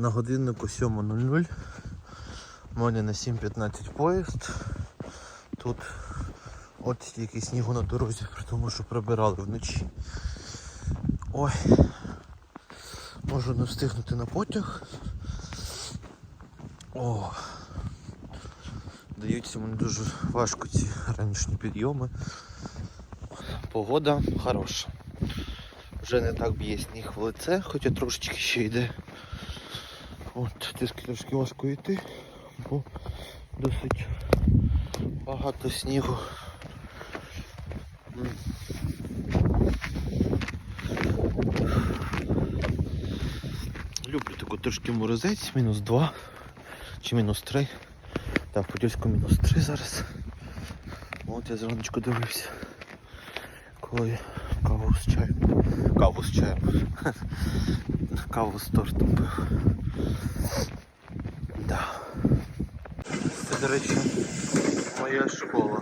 На годиннику 7.00. Мене на 7.15 поїзд. Тут от стільки снігу на дорозі, при тому що прибирали вночі. Ой. Можу не встигнути на потяг. О. Даються мені дуже важко ці ранішні підйоми. Погода хороша. Вже не так б'є сніг в лице, хоча трошечки ще йде. От, трошки важко йти, бо досить багато снігу. Люблю таку трошки морозець, мінус 2 чи мінус 3. Так, Подільську мінус 3 зараз. От я зраночку дивився. Коли каву з чаєм. Каву з чаєм. Каву з тортом пив. Да. Це, до речі, моя школа.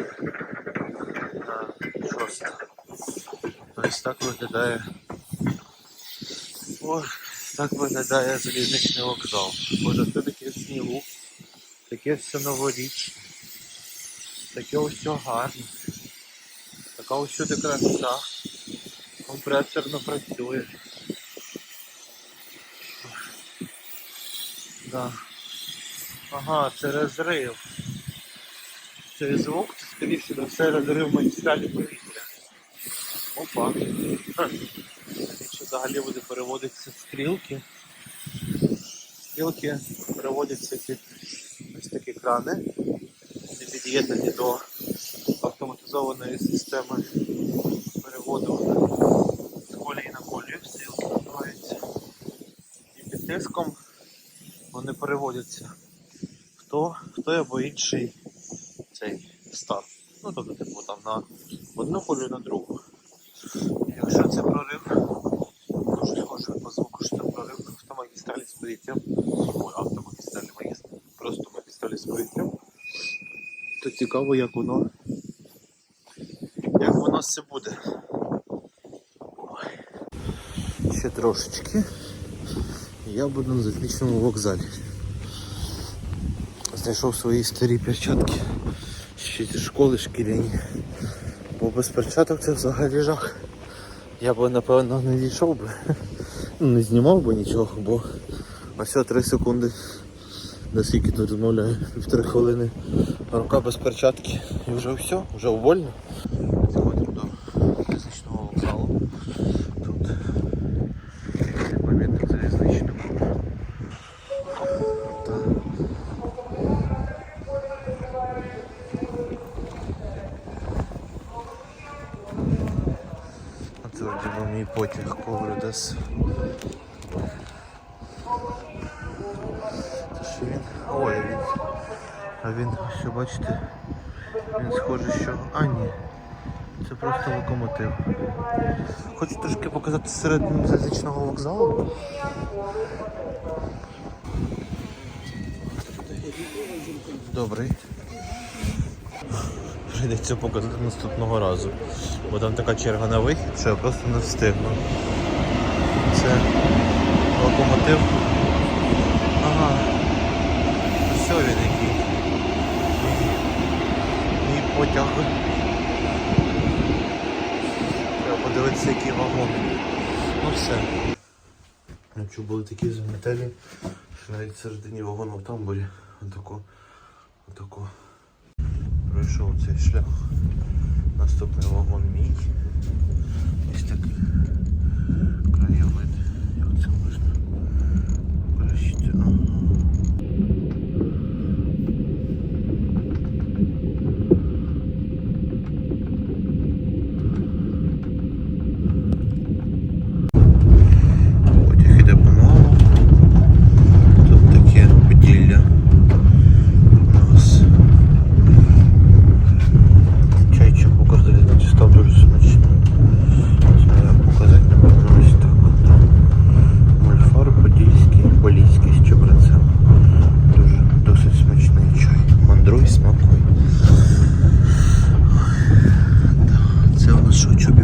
Та, Шоста. Ось так виглядає. О, так виглядає залізничний вокзал. Боже, це таке снігу. Таке все новорічне. Таке все гарне. Така усюди краса. Компресорно працює. Да. Ага, це розрив. Цей звук, це, скоріше за все, розрив магістралі повітря. Опа. Якщо взагалі буде переводитися стрілки. Стрілки переводяться під ось такі крани, не під'єднані до автоматизованої системи переводу з колії на колію. Стрілки. І під тиском вони переводяться в то, в той або інший цей стан. Ну, тобто, типу, там на одну колію, на другу. Якщо це прорив, дуже схоже по звуку, що це прорив автомагістралі з повітрям. Ой, автомагістралі магістралі. Просто магістралі з повітрям. То цікаво, як воно. Як воно все буде. Ще трошечки. Я буду на залізничному вокзалі. Знайшов свої старі перчатки. Ще зі школи шкіряні. Бо без перчаток це взагалі жах. Я б напевно не дійшов би. Не знімав би нічого, бо ось 3 секунди. До скільки тут розмовляю, півтори хвилини. Рука без перчатки. І вже все, вже увольно. Це що він? Ой, він. А він, що бачите, він схожий, що... А ні. Це просто локомотив. Хочу трошки показати середину залізничного вокзалу. Добрий. Прийдеться показати наступного разу. Бо там така черга на вихід, що я просто не встигну. Це локомотив. Ага. Все він який. І потяг. Треба подивитися, який вагон. Ну все. Якщо були такі заметелі, що навіть всередині вагону в тамбурі. Отако. Отако пройшов цей шлях. Наступний вагон мій. Ось такий краєвид. Як це можна бачити? suçu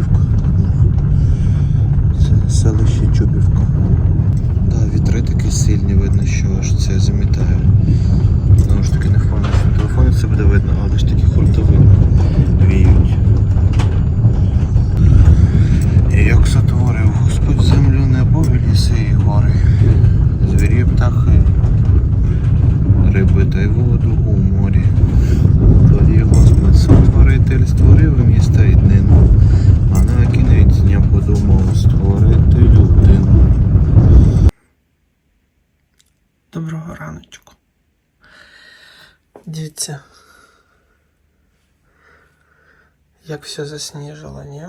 все засніжило, ні?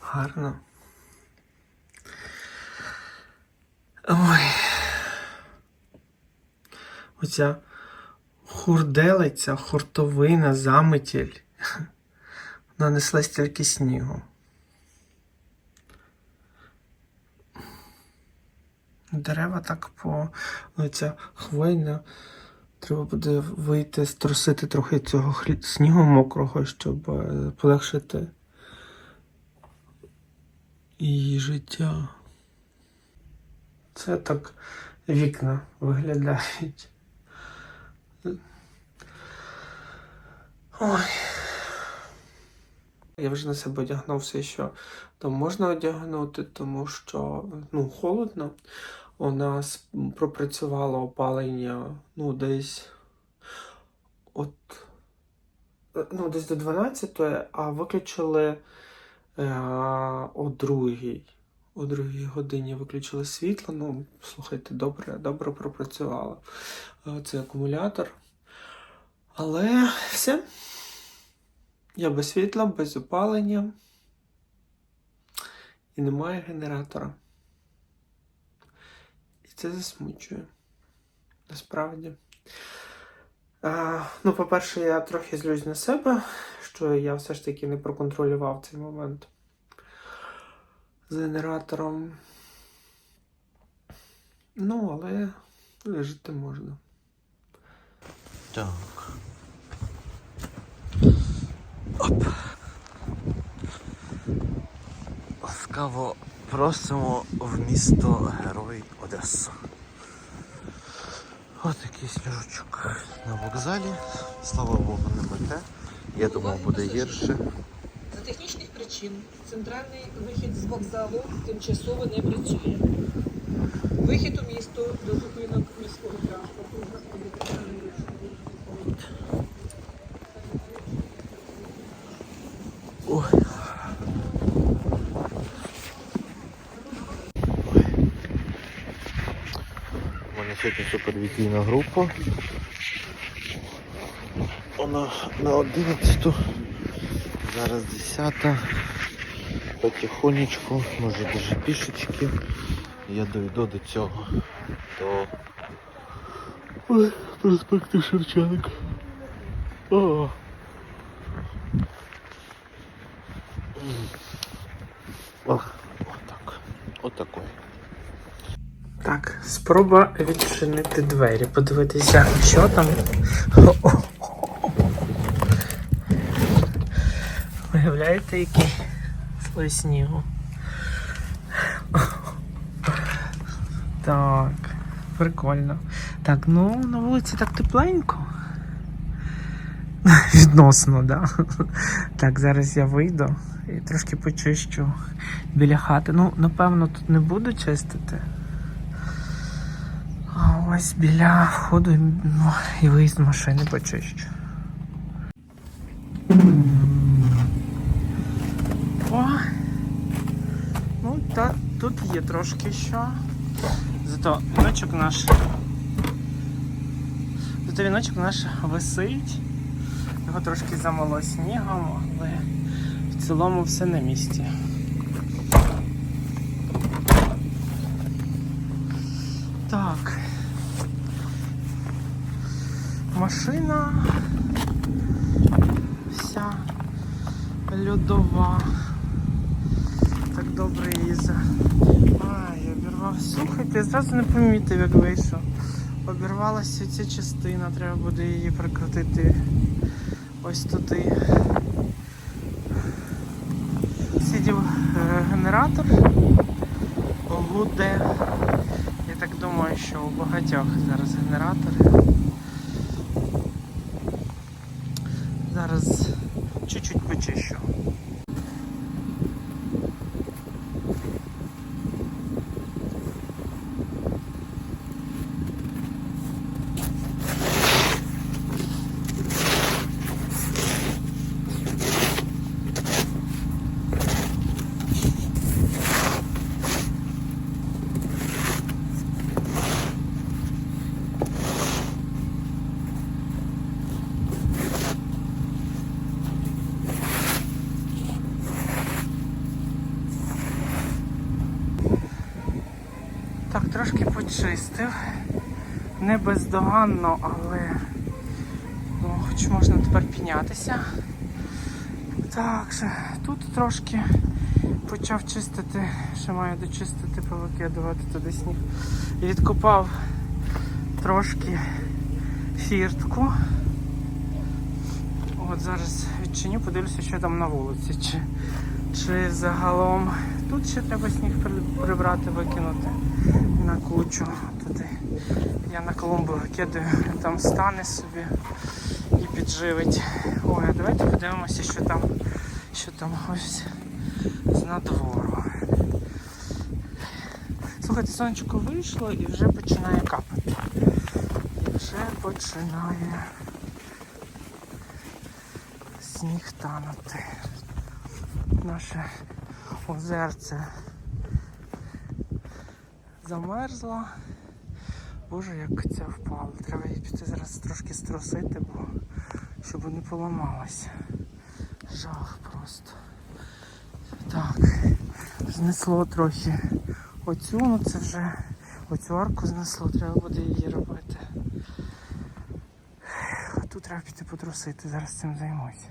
Гарно. Ой. Оця хурделиця, хуртовина, заметіль. Нанесла стільки снігу. Дерева так по ну, ця хвойна. Треба буде вийти, струсити трохи цього снігу мокрого, щоб е, полегшити її життя. Це так вікна виглядають. Ой. Я вже на себе одягнув все, що там можна одягнути, тому що ну, холодно. У нас пропрацювало опалення ну, десь от ну, десь до 12, а виключили е, о другій. О другій годині виключили світло. Ну, слухайте, добре, добре пропрацювало. Е, Це акумулятор. Але все. Я без світла, без опалення. І немає генератора. Це засмучує. Насправді. А, ну, по-перше, я трохи злюсь на себе, що я все ж таки не проконтролював цей момент з генератором. Ну, але жити можна. Так. Оп. Ласкаво просимо в місто Герой Одеса. Ось такий сніжочок на вокзалі. Слава Богу, не мете. Я думав, буде гірше. За технічних причин центральний вихід з вокзалу тимчасово не працює. Вихід у місто до зупинок міського транспорту знаходиться на вирішенні. Ой. Мене сьогодні супервізійна група. Вона на 11. Зараз 10. Потихонечку, може даже пішечки. Я дойду до цього. До Ой, проспекту Шевченка. Ох, отак. Отакой. Так, спроба відчинити двері, подивитися, що там. Виявляєте, який слой снігу. Так, прикольно. Так, ну на вулиці так тепленько. Відносно, да. Так, зараз я вийду і трошки почищу біля хати. Ну, напевно, тут не буду чистити. Ось біля входу ну, і виїзд машини почищу. О! Ну, та, тут є трошки що. Зато віночок наш. Зато віночок наш висить. Його трошки замало снігом, але в цілому все на місці. Так. Машина вся льодова. Так добре її за. А, я обірвав. Слухайте, я зразу не помітив, як вийшов. Обірвалася ця частина, треба буде її прикрутити ось туди. Сидів е, генератор, гуде. Я так думаю, що у багатьох зараз генератори. Зараз чуть-чуть почищу. Так, трошки почистив. Не бездоганно, але ну, хоч можна тепер піднятися. Так, тут трошки почав чистити, ще маю дочистити, повикидувати туди сніг. Відкопав трошки фіртку. От зараз відчиню, подивлюся, що там на вулиці. Чи, чи загалом тут ще треба сніг прибрати, викинути на кучу. Туди. Я на клумбу викидаю, він там стане собі і підживить. Ой, а давайте подивимося, що там, що там ось з надвору. Слухайте, сонечко вийшло і вже починає капати. Вже починає сніг танути. Наше озерце замерзло. Боже, як ця впала. Треба її піти зараз трошки струсити, бо щоб не поламалася. Жах просто. Так, знесло трохи оцю, ну це вже оцю арку знесло, треба буде її робити. Тут треба піти потрусити, зараз цим займусь.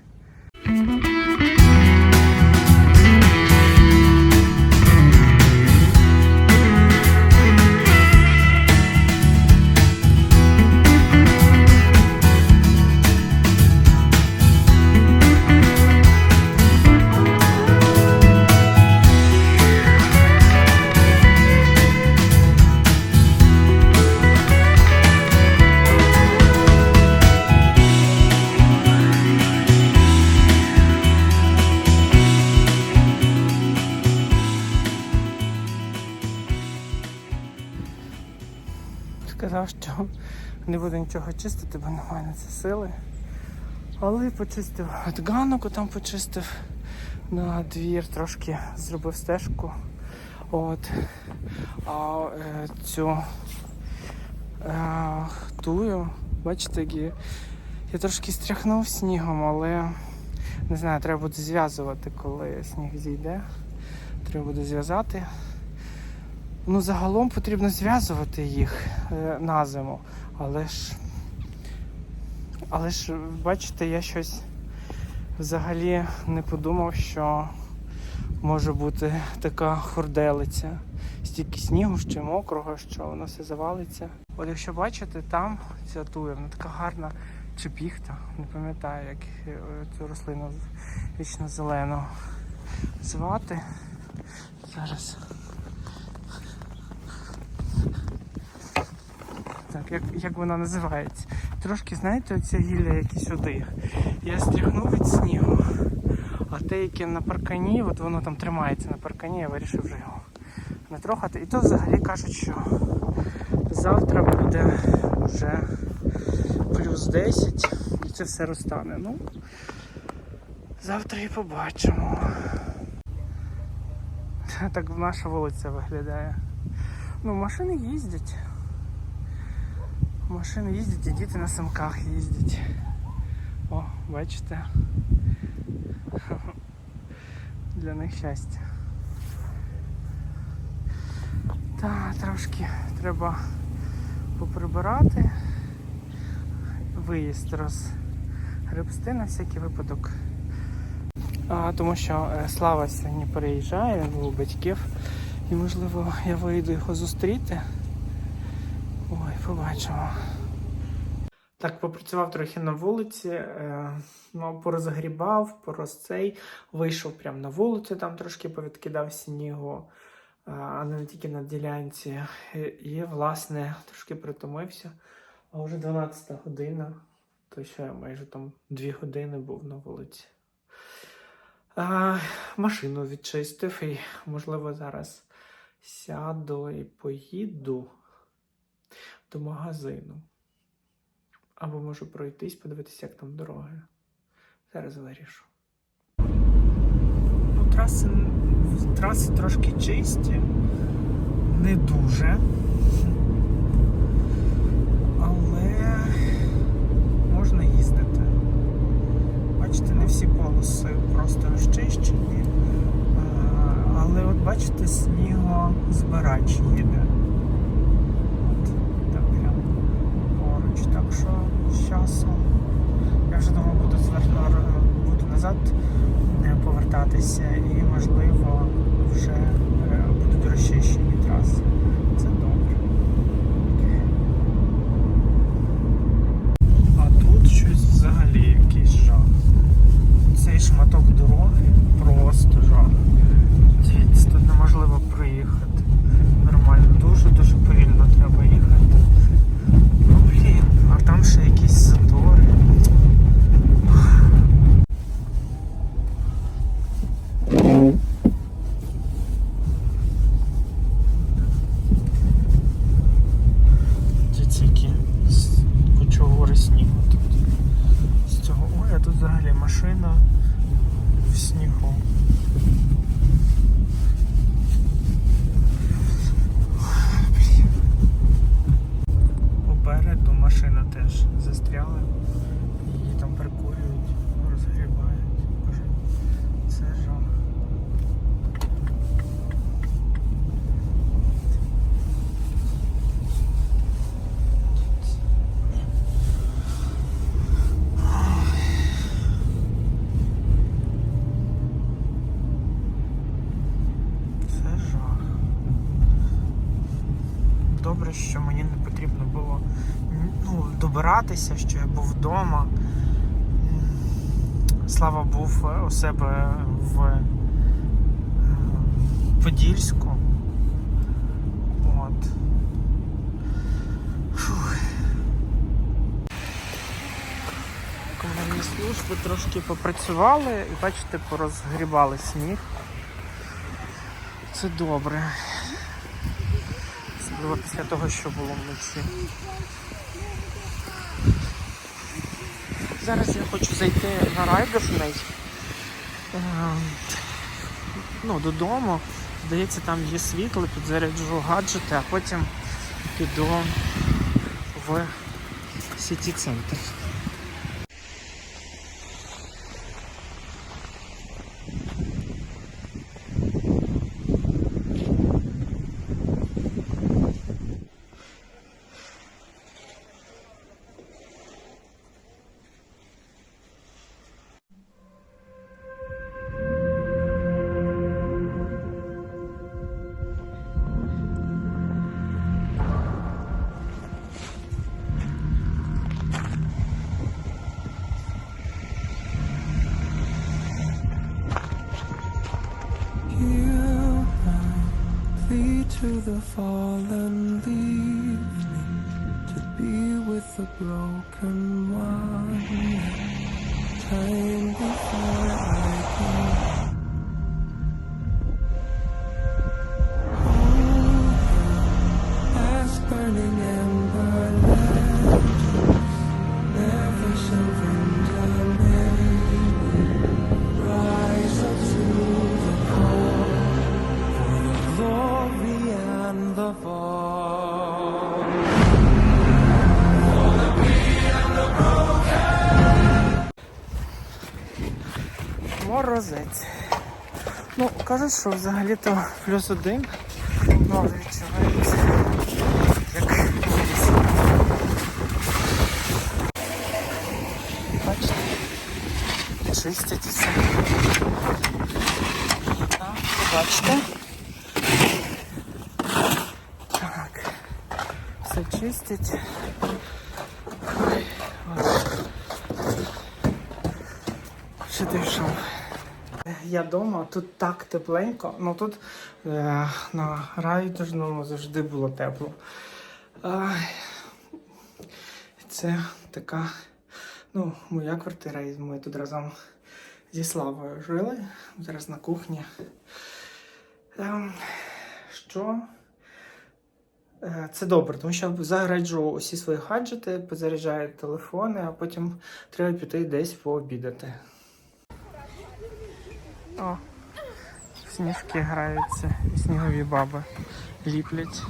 Буду нічого чистити, бо немає на це сили. Але почистив ганок, там почистив на двір, трошки зробив стежку. От. А е, цю е, тую, бачите, які я трошки стряхнув снігом, але не знаю, треба буде зв'язувати, коли сніг зійде. Треба буде зв'язати. Ну, загалом потрібно зв'язувати їх е, на зиму. Але ж. Але ж, бачите, я щось взагалі не подумав, що може бути така хорделиця. Стільки снігу ще мокрого, що воно все завалиться. От якщо бачите, там ця туя, вона така гарна чи піхта, не пам'ятаю, як е, цю рослину вічно зелену звати. Зараз. Так, як, як вона називається? Трошки, знаєте, оця гілля, які сюди. Я стряхнув від снігу, а те, яке на паркані, от воно там тримається на паркані, я вирішив вже його не трогати. І то взагалі кажуть, що завтра буде вже плюс 10 і це все розтане. Ну, завтра і побачимо. Так наша вулиця виглядає. Ну, машини їздять. Машини їздять, і діти на самках їздять. О, бачите? Для них щастя. Та, трошки треба поприбирати. Виїзд розгребсти на всякий випадок. А, тому що е, Слава сьогодні переїжджає, він у батьків. І можливо я вийду його зустріти. Ой, побачимо. Так, попрацював трохи на вулиці, е, ну, порозгрібав, порозцей, вийшов прямо на вулицю, там трошки повідкидав снігу. а не тільки на ділянці. І, і, власне, трошки притомився. А вже 12 година, то ще майже там 2 години був на вулиці. А, машину відчистив і, можливо, зараз сяду і поїду до магазину. Або можу пройтись, подивитися, як там дороги. Зараз вирішу. Ну, траси, траси трошки чисті, не дуже. Але можна їздити. Бачите, не всі полоси просто розчищені. Але от бачите, снігозбирач їде. От, так прямо поруч. Так що з часом. Я вже думаю, буду зверну, буду назад е, повертатися і можливо вже е, будуть розчищені траси. Це добре. А тут щось взагалі якийсь жах. Цей шматок дороги просто жах. Дивіться, тут неможливо проїхати. Нормально, дуже-дуже повільно треба їхати. Ну блін, а там ще якісь затори. Тільки з кучого гори снігу тут. З цього. Ой, а тут взагалі машина в снігу. Блін. Попереду машина теж застряла. Її там прикурюють, розгрібають. Боже, це жах. Це жах. Добре, що мені не потрібно було ну, що я був вдома. Слава був у себе в е, Подільську. От. Комунальні служби трошки попрацювали і бачите, порозгрібали сніг. Це добре. Особливо після того, що було вночі. Зараз я хочу зайти на райдерний. Е, Ну, додому. Здається, там є світло, підзаряджу гаджети, а потім піду в сіті центр. To the fallen leave me to be with the broken one. Time before I go. Кажуть, що взагалі-то плюс один. Ну, але відчувається. Як мінус. Бачите? Чистять все. Так, побачите. Так. Все чистять. Ой, от. Ще дійшов. Я вдома, тут так тепленько. Ну тут е, на райдужному завжди було тепло. Ай, це така, ну, моя квартира, і ми тут разом зі Славою жили. Зараз на кухні. Ем, що? Е, Це добре, тому що заряджу усі свої гаджети, позаряджаю телефони, а потім треба піти десь пообідати. О, сніжки граються і снігові баби ліплять.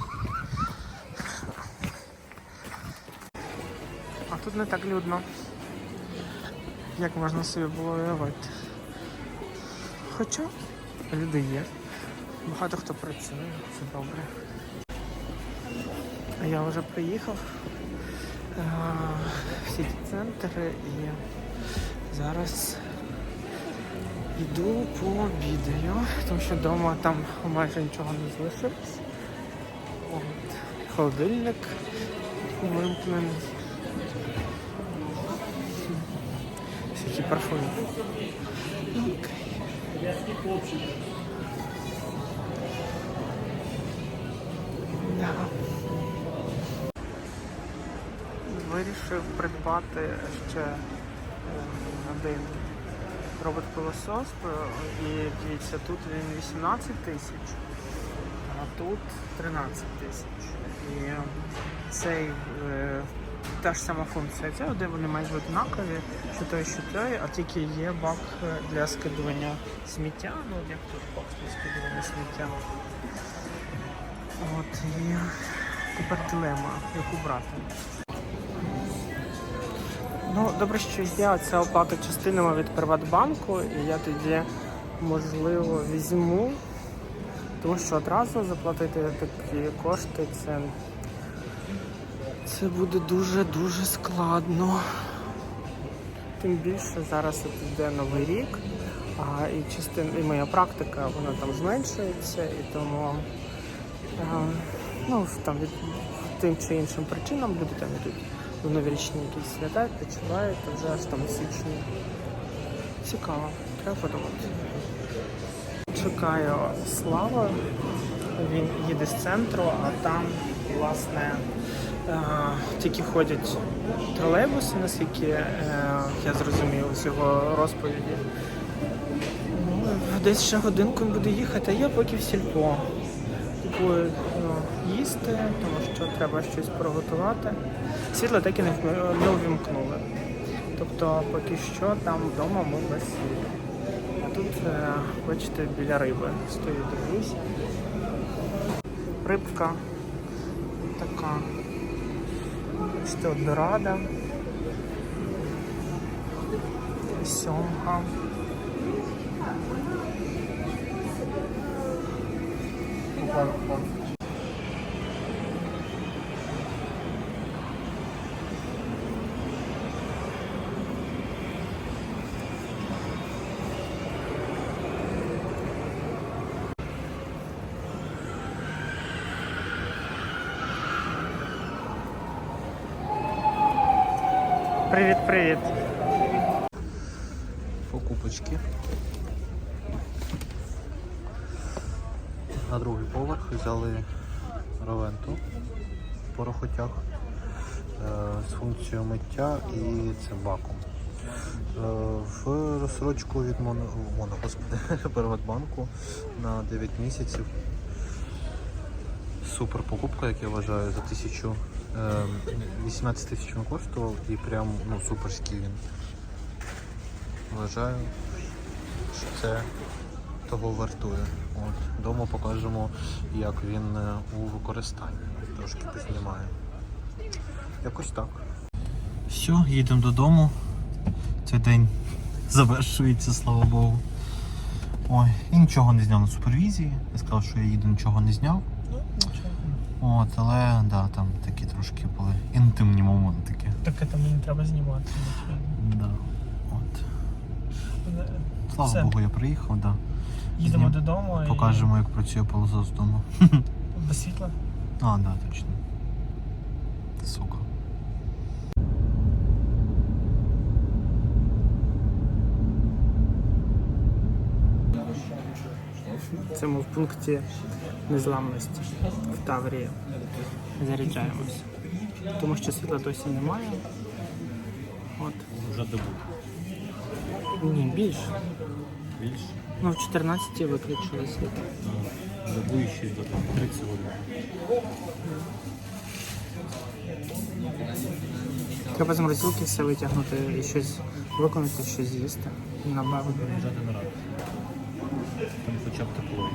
А тут не так людно. Як можна собі було уявити. Хоча люди є. Багато хто працює, це добре. Я вже приїхав в сіті центр і зараз йду пообідаю, тому що вдома там майже нічого не залишилось. От. Холодильник вимкнений. Всякі парфуми. Да. Вирішив придбати ще е, один робот-пилосос. е, І дивіться, тут він 18 тисяч, а тут 13 тисяч. І цей е, та ж сама функція ця, де вони майже однакові, що той, що той, а тільки є бак для скидування сміття. Ну, як тут бак для скидування сміття. От і тепер дилема, яку брати. Ну, добре, що є ця оплата частинами від Приватбанку, і я тоді, можливо, візьму, тому що одразу заплатити такі кошти це, це буде дуже-дуже складно. Тим більше зараз от йде новий рік, а і частин, і моя практика вона там зменшується, і тому е, ну, там від тим чи іншим причинам люди там йдуть в новорічні якісь свята, відпочивають, а вже аж там в січні. Цікаво, треба подумати. Чекаю Слава. Він їде з центру, а там, власне, е, тільки ходять тролейбуси, наскільки е, я зрозумів з його розповіді. Ну, Десь ще годинку буде їхати, а я поки в сільпо. Купую ну, їсти, тому що треба щось приготувати. Світло так і не, увімкнули. Тобто поки що там вдома ми без світла. А тут, е, бачите, біля риби стою, дивлюся. Рибка така. Бачите, дорада. Сьомга. Привіт, Привіт-привіт. Покупочки. На другий поверх взяли ровенту в порохотях е, з функцією миття і цим баком. Е, в розсрочку від моно, моно Приватбанку на 9 місяців. Супер покупка, як я вважаю, за 1000 18 тисяч він коштував і прям ну, суперський він. Вважаю, що це того вартує. От, Вдома покажемо, як він е, у використанні. Трошки познімаю. Якось так. Все, їдемо додому. Цей день завершується, слава Богу. Ой, і нічого не зняв на супервізії. Я сказав, що я їду, нічого не зняв. От, але да, там такі трошки були інтимні моментики. Таке там мені треба знімати. Да. От. Е, Слава Все. Богу, я приїхав, да. Їдемо Знім- додому Покажемо, як працює пилосос вдома. і без світла. А, да, точно. Сука. цьому в пункті незламності в Таврії. Заряджаємось. Тому що світла досі немає. От. Вже добу. Ні, більше. Більше. Ну, в 14 виключили світло. Добу і 6 годин. 30 годин. Треба з морозилки все витягнути і щось виконати, щось з'їсти. Набавити. Там хоча б тепло.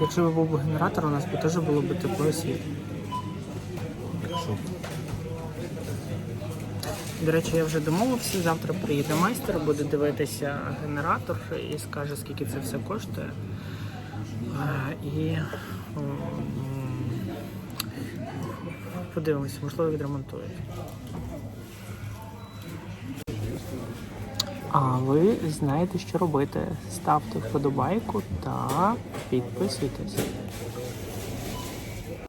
Якщо б був генератор, у нас би теж було б тепло і світло. Якщо До речі, я вже домовився. Завтра приїде майстер, буде дивитися генератор і скаже, скільки це все коштує. І м, подивимося, можливо, відремонтують. А ви знаєте, що робити. Ставте вподобайку та підписуйтесь.